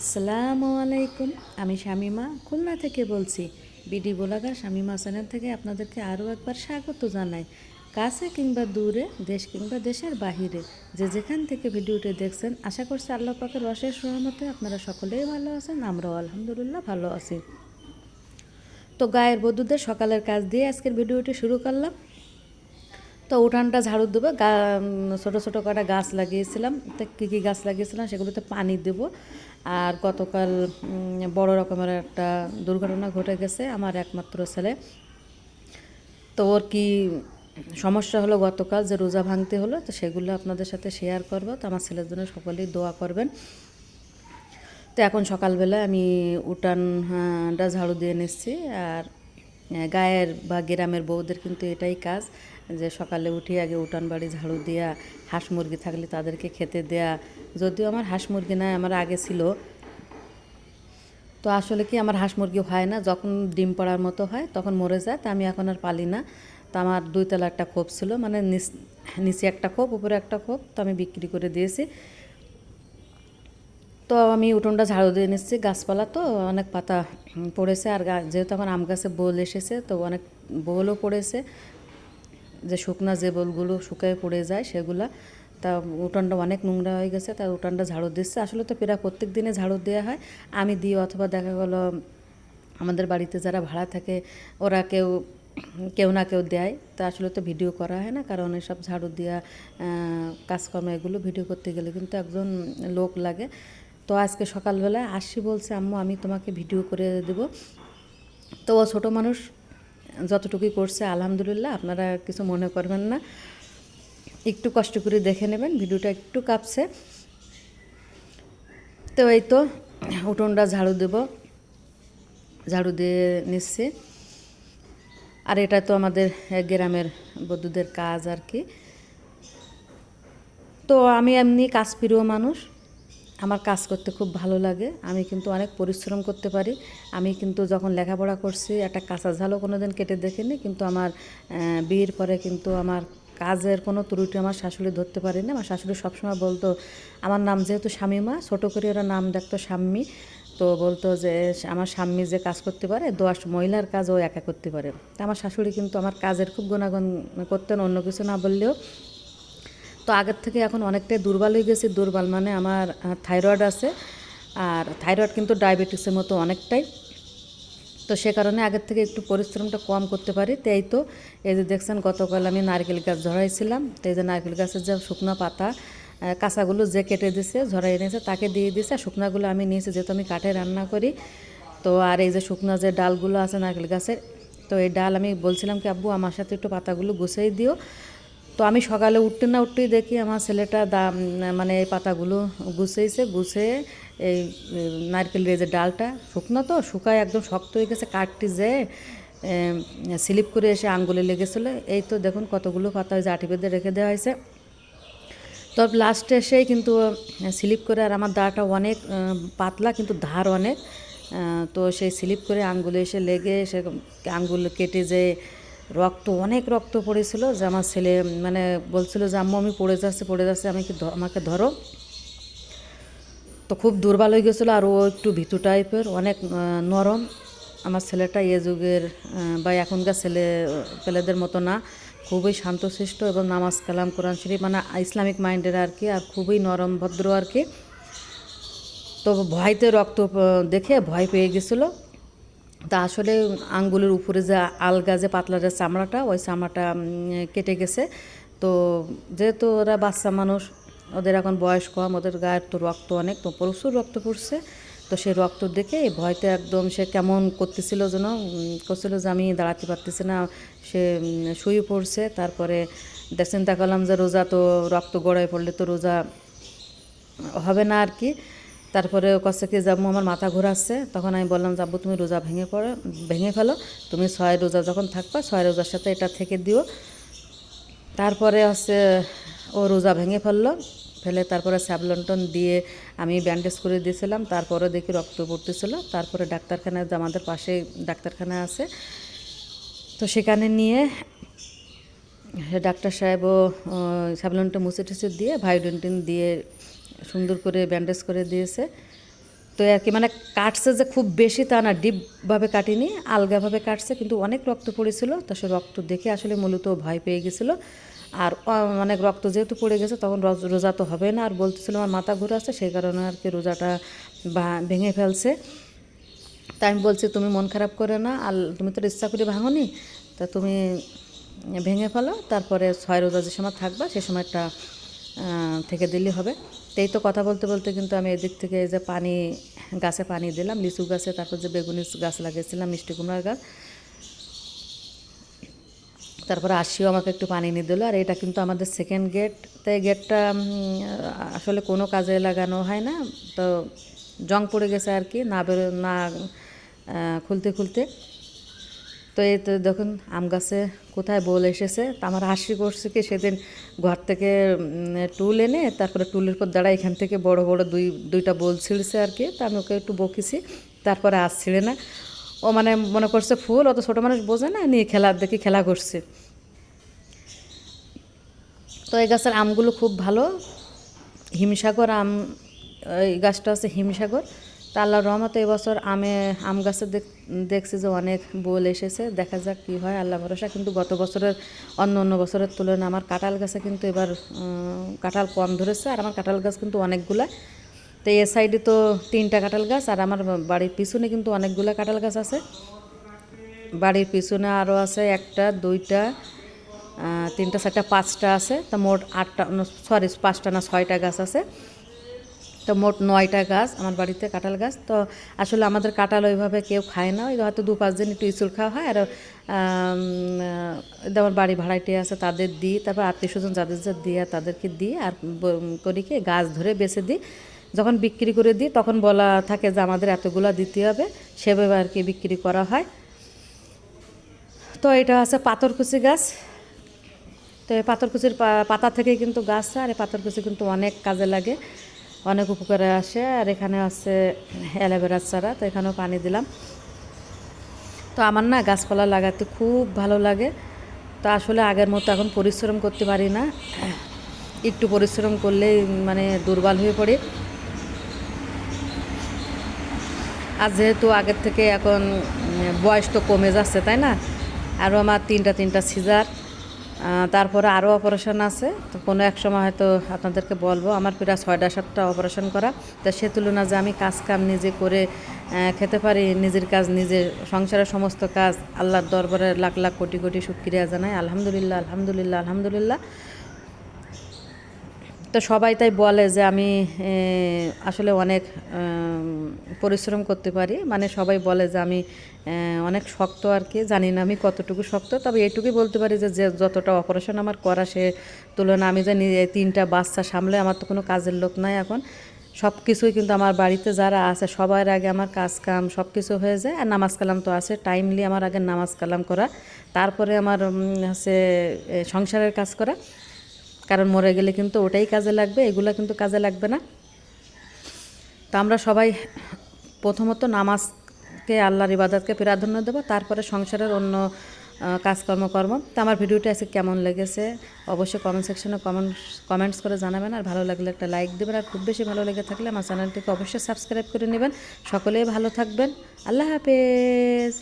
আসসালামু আলাইকুম, আমি শামিমা। খুলনা থেকে বলছি, বিডি বোলাগা শামিমা চ্যানেল থেকে আপনাদেরকে আরও একবার স্বাগত জানাই। কাছে কিংবা দূরে, দেশ কিংবা দেশের বাহিরে, যে যেখান থেকে ভিডিওটি দেখছেন, আশা করছি আল্লাহ পাকের অশেষ রহমতে আপনারা সকলেই ভালো আছেন, আমরাও আলহামদুলিল্লাহ ভালো আছি। তো গায়ের বধূদের সকালের কাজ দিয়ে আজকের ভিডিওটি শুরু করলাম। তো উঠানটা ঝাড়ু দেবো, গা ছোটো ছোটো কটা গাছ লাগিয়েছিলাম। তো কী কী গাছ লাগিয়েছিলাম সেগুলোতে পানি দেব। আর গতকাল বড় রকমের একটা দুর্ঘটনা ঘটে গেছে আমার একমাত্র ছেলে। তো ওর কি সমস্যা হলো গতকাল যে রোজা ভাঙতে হলো, তো সেগুলো আপনাদের সাথে শেয়ার করব। তো আমার ছেলের জন্য সকলেই দোয়া করবেন। তো এখন সকালবেলা আমি উঠানটা ঝাড়ু দিয়ে নিচ্ছি। আর গায়ের বা গ্রামের বউদের কিন্তু এটাই কাজ যে সকালে উঠে আগে উঠান বাড়ি ঝাড়ু দেওয়া হাঁস মুরগি থাকলে তাদেরকে খেতে দেয়া যদিও আমার হাঁস মুরগি নাই, আমার আগে ছিল। তো আসলে কি আমার হাঁস মুরগি হয় না, যখন ডিম পড়ার মতো হয় তখন মরে যায়, তা আমি এখন আর পালি না। তো আমার দুই তলা একটা খোপ ছিল মানে নিচ একটা খোপ, উপরে একটা খোপ, তো আমি বিক্রি করে দিয়েছি। তো আমি উঠোনটা ঝাড়ু দিয়ে নিচ্ছি, গাছপালা তো অনেক পাতা পড়েছে, আর যেহেতু এখন আম গাছে বোল এসেছে, তো অনেক বোলও পড়েছে। যে শুকনা যে বোলগুলো শুকায় পড়ে যায় সেগুলা তা উঠানটা অনেক নোংরা হয়ে গেছে তা উঠানটা ঝাড়ু দিচ্ছে। আসলে তো প্রায় প্রত্যেক দিনে ঝাড়ু দেওয়া হয়। আমি দিই অথবা দেখা গেল আমাদের বাড়িতে যারা ভাড়া থাকে, ওরা কেউ কেউ না কেউ দেয়। তা আসলে তো ভিডিও করা হয় না, কারণ এসব ঝাড়ু দেওয়া কাজকর্ম এগুলো ভিডিও করতে গেলে কিন্তু একজন লোক লাগে। তো আজকে সকালবেলায় আসি বলছে, আম্মু, আমি তোমাকে ভিডিও করে দেবো। তো ও ছোটো মানুষ, যতটুকুই করছে, আলহামদুলিল্লাহ, আপনারা কিছু মনে করবেন না। একটু কষ্ট করে দেখে নেবেন, ভিডিওটা একটু কাঁপছে। তো এই তো, উঠোনটা ঝাড়ু দেব, ঝাড়ু দিয়ে নিচ্ছি। আর এটা তো আমাদের গ্রামের বধূদের কাজ আর কি। তো আমি এমনি কাজ প্রিয় মানুষ, আমার কাজ করতে খুব ভালো লাগে, আমি কিন্তু অনেক পরিশ্রম করতে পারি। আমি কিন্তু যখন লেখাপড়া করছি, একটা কাঁচা ঝালও কোনো দিন কেটে দেখিনি, কিন্তু আমার বিয়ের পরে কিন্তু আমার কাজের কোনো ত্রুটি আমার শাশুড়ি ধরতে পারেনি। আমার শাশুড়ি সবসময় বলতো, আমার নাম যেহেতু স্বামীমা ছোটো করে ওরা নাম ডাকতো স্বামী তো বলতো যে, আমার স্বামী যে কাজ করতে পারে দশ মহিলার কাজ ও একা করতে পারে। তা আমার শাশুড়ি কিন্তু আমার কাজের খুব গুণাগুণ করতেন, অন্য কিছু না বললেও। তো আগের থেকে এখন অনেকটাই দুর্বল হয়ে গেছি। দুর্বল মানে আমার থাইরয়েড আছে। আর থাইরয়েড কিন্তু ডায়াবেটিসের মতো অনেকটাই। তো সে কারণে আগের থেকে একটু পরিশ্রমটা কম করতে পারি। তাই তো এই যে দেখছেন, গতকাল আমি নারকেল গাছ ঝরাইছিলাম। তো এই যে নারকেল গাছের যে শুকনো পাতা কাঁচাগুলো যে কেটে দিছে, ঝরাই এনেছে, তাকে দিয়ে দিছে। আর শুকনাগুলো আমি নিয়েছি, যেহেতু আমি কাঠে রান্না করি। তো আর এই যে শুকনো যে ডালগুলো আছে নারকেল গাছের, তো এই ডাল আমি বলছিলাম কি, আব্বু, আমার সাথে একটু পাতাগুলো গুছিয়ে দিও। তো আমি সকালে উঠতে না উঠতেই দেখি আমার ছেলেটা দাম মানে এই পাতাগুলো গুছিয়েছে গুছিয়ে এই উম, নারকেলের যে ডালটা শুকনো তো শুকায় একদম শক্ত হয়ে গেছে কাঠটি যে স্লিপ করে এসে আঙ্গুলে লেগেছিলো। এই তো দেখুন কতগুলো পাতা ওই যে আঠি বেঁধে রেখে দেওয়া হয়েছে। তো লাস্টে এসেই কিন্তু স্লিপ করে আর আমার দাটা অনেক পাতলা কিন্তু ধার অনেক। তো সেই স্লিপ করে আঙ্গুলে এসে লেগে সে আঙ্গুল কেটে যে রক্ত অনেক রক্ত পড়েছিল যে আমার ছেলে মানে বলছিল যে আম্মু আমি পড়ে যাচ্ছে পড়ে যাচ্ছে আমি কি আমাকে ধরো। তো খুব দুর্বল হয়ে গেছিল আর ও একটু ভীতু টাইপের, অনেক নরম। আমার ছেলেটা এ যুগের বা এখনকার ছেলে ছেলেদের মতো না। খুবই শান্তশিষ্ট এবং নামাজ কালাম, কোরআন শরীফ মানে ইসলামিক মাইন্ডের আর কি, আর খুবই নরম, ভদ্র আর কি। তো ভয়তে রক্ত দেখে ভয় পেয়ে গেছিল। তা আসলে আঙ্গুলের উপরে যে আলগা যে পাতলা যে চামড়াটা, ওই চামড়াটা কেটে গেছে। তো যেহেতু ওরা বাচ্চা মানুষ ওদের এখন বয়স কম, ওদের গায়ের তো রক্ত অনেক, তো প্রচুর রক্ত পড়ছে। তো সেই রক্ত দেখে ভয়তে একদম সে কেমন করতেছিল যেন করছিল যে আমি দাঁড়াতে পারতেছি না। সে শুয়ে পড়ছে, তারপরে চিন্তা করলাম যে রোজা তো রক্ত গড়ায় পড়লে তো রোজা হবে না আর কি। তারপরে কাছে কি যাব আমার মাথা ঘোরাচ্ছে। তখন আমি বললাম যাব তুমি রোজা ভেঙে পড়ো, ভেঙে ফেলো। তুমি ছয় রোজা যখন থাকবা, ছয় রোজার সাথে এটা থেকে দিও। তারপরে হচ্ছে ও রোজা ভেঙে ফেলল, ফেলে তারপরে স্যাবলন্টন দিয়ে আমি ব্যান্ডেজ করে দিয়েছিলাম, তারপরে দেখি রক্ত পড়তেছিল, তারপরে ডাক্তারখানায় আমাদের পাশে ডাক্তারখানা আছে, তো সেখানে নিয়ে ডাক্তার সাহেবও স্যাবলনটা মুছে টুছে দিয়ে ভাইডেন্টিন দিয়ে সুন্দর করে ব্যান্ডেজ করে দিয়েছে। তো আর কি মানে কাটছে যে খুব বেশি তা না, ডিপভাবে কাটিনি, আলগাভাবে কাটছে, কিন্তু অনেক রক্ত পড়েছিল, তো সে রক্ত দেখে আসলে মূলত ভয় পেয়ে গেছিল। আর অনেক রক্ত যেহেতু পড়ে গেছে, তখন রোজ- তো হবে না, আর বলতেছিল আমার মাথা ঘুরে আসছে সেই কারণে আর কি রোজাটা ভেঙে ফেলছে। তাই আমি বলছি, তুমি মন খারাপ করে না আর তুমি তো ইচ্ছা করে ভাঙনি, তা তুমি ভেঙে ফেলো, তারপরে ছয় রোজা যে সময় থাকবা, সে সময়টা থেকে দিলেই হবে। এই তো কথা বলতে বলতে কিন্তু আমি এদিক থেকে এই যে পানি, গাছে পানি দিলাম, লিচু গাছে, তারপর যে বেগুনি গাছ লাগিয়েছিলাম, মিষ্টি কুমড়ার গাছ। তারপরে আসিও আমাকে একটু পানি নিয়ে দিলো, আর এটা কিন্তু আমাদের সেকেন্ড গেট তো এই গেটটা আসলে কোনো কাজে লাগানো হয় না। তো জং পড়ে গেছে আর কি, না বেরো, না খুলতে খুলতে। তো এই তো দেখুন, আম গাছে কোথায় বল এসেছে? তা আমার হাসি করছে কি সেদিন ঘর থেকে টুল এনে তারপরে টুলের পর দাঁড়া এখান থেকে বড় বড় দুই, দুইটা বোল ছিঁড়ছে আর কি। তা আমি ওকে একটু বকেছি, তারপরে আজ ছিঁড়ে না। ও মানে মনে করছে ফুল, অত ছোটো মানুষ বোঝে না, নিয়ে খেলা দেখি খেলা করছে। তো এই গাছের আমগুলো খুব ভালো। হিমসাগর আম, এই গাছটা আছে হিমসাগর। তা আল্লাহর রহমতে এবছর আমে, আম গাছে দেখ- দেখছি যে অনেক বোল এসেছে। দেখা যাক কী হয়, আল্লাহ ভরসা। কিন্তু গত বছরের, অন্য অন্য বছরের তুলনায় আমার কাঁঠাল গাছে কিন্তু এবার কাঁঠাল কম ধরেছে। আর আমার কাঁঠাল গাছ কিন্তু অনেকগুলা। তো এ সাইডে তো তিনটা কাঁঠাল গাছ, আর আমার বাড়ির পিছনে কিন্তু অনেকগুলা কাঁঠাল গাছ আছে। বাড়ির পিছনে আরও আছে একটা, দুইটা তিনটা, চারটা, পাঁচটা আছে। তা মোট আটটা সরি পাঁচটা না ছয়টা গাছ আছে। তো মোট নয়টা গাছ আমার বাড়িতে কাঁঠাল গাছ। তো আসলে আমাদের কাঁঠাল ওইভাবে কেউ খায় না ওই হয়তো দু পাঁচ দিন একটু ইঁচুর খাওয়া হয় আর আম, আমার বাড়ি ভাড়াইটে আছে তাদের দিই তারপর আত্মীয় স্বজন যাদের যা দিয়ে তাদেরকে দিই আর করি কি গাছ ধরে বেছে দিই। যখন বিক্রি করে দিই তখন বলা থাকে যে আমাদের এতগুলো দিতে হবে সেভাবে আর কি বিক্রি করা হয়। তো এটা আছে পাথরকুচি গাছ। তো এই পাথরকুচির পাতা থেকে কিন্তু গাছ আর এই পাথরকুচি কিন্তু অনেক কাজে লাগে। অনেক উপকারে আসে। আর এখানে আছে অ্যালোভেরার চারা তো এখানেও পানি দিলাম। তো আমার না গাছপালা লাগাতে খুব ভালো লাগে। তো আসলে আগের মতো এখন পরিশ্রম করতে পারি না। একটু পরিশ্রম করলেই মানে দুর্বল হয়ে পড়ি। আর যেহেতু আগের থেকে এখন বয়স তো কমে যাচ্ছে, তাই না? আরও আমার তিনটা তিনটা সিজার। তারপরে আরও অপারেশন আছে। তো কোনো এক সময় হয়তো আপনাদেরকে বলব, আমার প্রায় ছয়টা, সাতটা অপারেশন করা। তা সে তুলনা যে আমি কাজ কাম নিজে করে খেতে পারি, নিজের কাজ, নিজের সংসারের সমস্ত কাজ, আল্লাহর দরবারে লাখ লাখ, কোটি কোটি সুক্রিয়া জানাই। আলহামদুলিল্লাহ আলহামদুলিল্লাহ আলহামদুলিল্লাহ। তো সবাই তাই বলে যে আমি আসলে অনেক পরিশ্রম করতে পারি। মানে সবাই বলে যে আমি অনেক শক্ত আর কি। জানি না আমি কতটুকু শক্ত, তবে এটুকুই বলতে পারি যে যতটা অপারেশন আমার করা সে তুলনা আমি যে নিজে তিনটা বাচ্চা সামলে আমার তো কোনো কাজের লোক নাই এখন। সব কিছুই কিন্তু আমার বাড়িতে যারা আছে, সবার আগে আমার কাজ কাম সব কিছু হয়ে যায়। আর নামাজ কালাম তো আছে টাইমলি আমার আগে নামাজ কালাম করা। তারপরে আমার হচ্ছে সংসারের কাজ করা। কারণ মরে গেলে কিন্তু ওটাই কাজে লাগবে, এগুলো কিন্তু কাজে লাগবে না। তো আমরা সবাই প্রথমত নামাজকে, আল্লাহর ইবাদতকে প্রাধান্য দেবো, তারপরে সংসারের অন্য কাজকর্ম কর্ম তো আমার ভিডিওটা আজকে কেমন লেগেছে অবশ্যই কমেন্ট সেকশনে কমেন্ট কমেন্টস করে জানাবেন, আর ভালো লাগলে একটা লাইক দেবেন, আর খুব বেশি ভালো লেগে থাকলে আমার চ্যানেলটিকে অবশ্যই সাবস্ক্রাইব করে নেবেন। সকলেই ভালো থাকবেন। আল্লাহ হাফেজ।